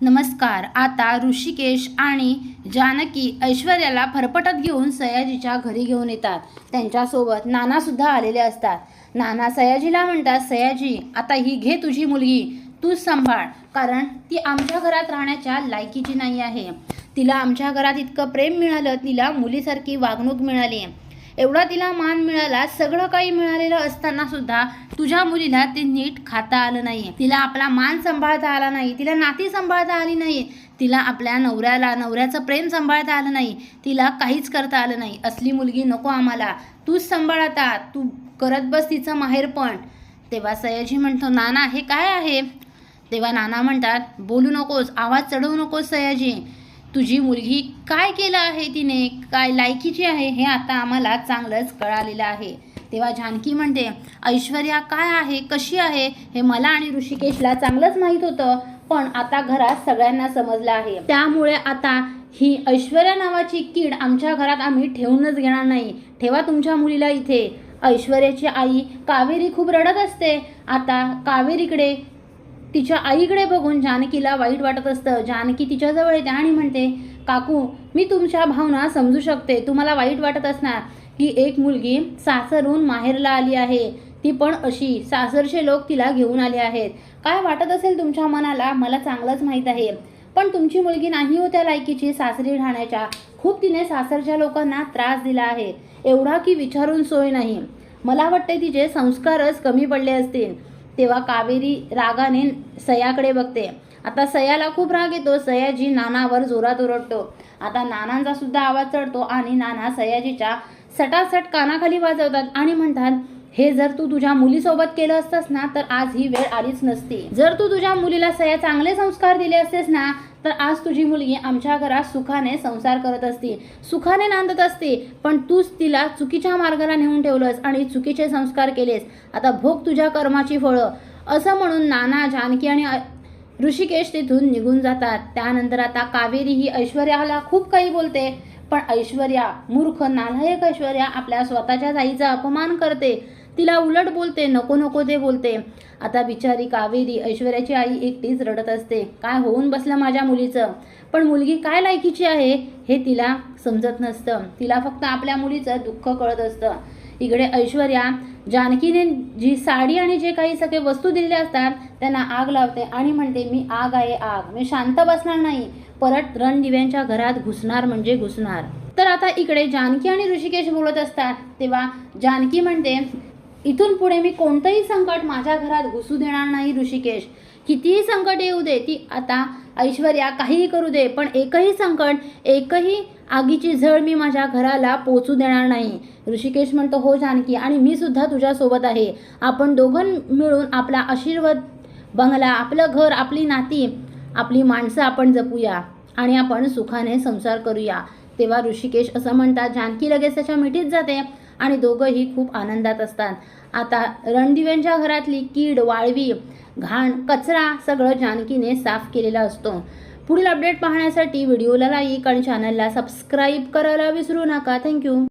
नमस्कार. आता ऋषिकेश आणि जानकी ऐश्वर्याला फरफटत घेऊन सयाजीच्या घरी घेऊन येतात. त्यांच्यासोबत नानासुद्धा आलेले असतात. नाना सयाजीला म्हणतात सयाजी आता ही घे तुझी मुलगी. तूच सांभाळ कारण ती आमच्या घरात राहण्याच्या लायकीची नाही आहे. तिला आमच्या घरात इतकं प्रेम मिळालं तिला मुलीसारखी वागणूक मिळाली. एवढा तिला मान मिळाला सगळं काही मिळालेलं असताना सुद्धा तुझ्या मुलीला ते नीट खाता आलं नाही तिला आपला मान सांभाळता आला नाही तिला नाती सांभाळता आली नाही तिला आपल्या नवऱ्याला नवऱ्याचं प्रेम सांभाळता आलं नाही तिला काहीच करता आलं नाही. असली मुलगी नको आम्हाला. तूच सांभाळता तू करत बस तिचं माहेरपण तेव्हा सयाजी म्हणतो नाना हे काय आहे? तेव्हा नाना म्हणतात बोलू नकोस आवाज चढवू नकोस सयाजी. तुझी मुलगी काय केलं आहे तिने? काय लायकीची आहे? हे आता आम्हाला चांगलंच कळालेलं आहे. तेव्हा जानकी म्हणते ऐश्वर्या काय आहे? कशी आहे? हे मला आणि ऋषिकेशला चांगलंच माहीत होतं पण आता घरात सगळ्यांना समजलं आहे. त्यामुळे आता ही ऐश्वर्या नावाची कीड आमच्या घरात आम्ही ठेवूनच घेणार नाही. ठेवा तुमच्या मुलीला इथे. ऐश्वर्याची आई कावेरी खूप रडत असते. आता कावेरीकडे तिच्या आईकडे बघून जानकीला वाईट वाटत असतं. जानकी तिच्याजवळ येते आणि म्हणते काकू मी तुमच्या भावना समजू शकते. तुम्हाला वाईट वाटत असणार की एक मुलगी सासरहून माहेरला आली आहे. ती पण अशी. सासरचे लोक तिला घेऊन आले आहेत. काय वाटत असेल तुमच्या मनाला? मला चांगलंच माहीत आहे. पण तुमची मुलगी नाही होत्या लायकीची सासरी राहण्याच्या खूप तिने सासरच्या लोकांना त्रास दिला आहे. एवढा की विचारून सोय नाही. मला वाटते तिचे संस्कारच कमी पडले असतील. तेव्हा कावेरी रागाने सयाकडे बघते. आता सयाला खूप राग येतो. सयाजी नानावर जोरात ओरडतो. आता नानांचा सुद्धा आवाज चढतो आणि नाना सयाजीच्या सटासट कानाखाली वाजवतात आणि म्हणतात हे जर तू तुझ्या मुलीसोबत केलं असतंस ना तर आज ही वेळ आलीच नसती. जर तू तुझ्या मुलीला सया चांगले संस्कार दिले असतेस ना तर आज तुझी मुलगी आमच्या घरात सुखाने संसार करत असती. सुखाने नांदत असते पण तूच तिला चुकीच्या मार्गाला नेऊन ठेवलंस आणि चुकीचे संस्कार केलेस. आता भोग तुझ्या कर्माची फळं. असं म्हणून नाना जानकी आणि ऋषिकेश तिथून निघून जातात. त्यानंतर आता कावेरी ही ऐश्वर्याला खूप काही बोलते पण ऐश्वर्या मूर्ख नालायक ऐश्वर्या आपल्या स्वतःच्या जाईचा अपमान करते. तिला उलट बोलते नको नको ते बोलते. आता बिचारी कावेरी ऐश्वर्याची आई एकटीच रडत असते. काय होऊन बसलं माझ्या मुलीचं? पण मुलगी काय लायकीची आहे हे तिला समजत नसतं. तिला फक्त आपल्या मुलीचं दुःख कळत असतं. इकडे ऐश्वर्या जानकीने जी साडी आणि जे काही सगळे वस्तू दिलेले असतात त्यांना आग लावते आणि म्हणते मी आग आहे आग. मी शांत बसणार नाही. परत रणदिव्यांच्या घरात घुसणार म्हणजे घुसणार. तर आता इकडे जानकी आणि ऋषिकेश बोलत असतात. तेव्हा जानकी म्हणते इथून पुढे मी कोणतंही संकट माझ्या घरात घुसू देणार नाही ऋषिकेश. कितीही संकट येऊ दे ती आता ऐश्वर्या काहीही करू दे पण एकही संकट एकही आगीची झळ मी माझ्या घराला पोचू देणार नाही. ऋषिकेश म्हणतो हो जानकी आणि मी सुद्धा तुझ्यासोबत आहे. आपण दोघं मिळून आपला आशीर्वाद बंगला आपलं घर आपली नाती आपली माणसं आपण जपूया आणि आपण सुखाने संसार करूया. तेव्हा ऋषिकेश असं म्हणतात जानकी लगेच त्याच्या मिठीत जाते. आणि दोघंही खूप आनंदात असतात. आता रणदिव्यांच्या घरातली कीड वाळवी घाण कचरा सगळं जानकीने साफ केलेला असतो. पुढील अपडेट पाहण्यासाठी व्हिडिओला लाईक आणि चॅनलला सबस्क्राईब करायला विसरू नका. थँक्यू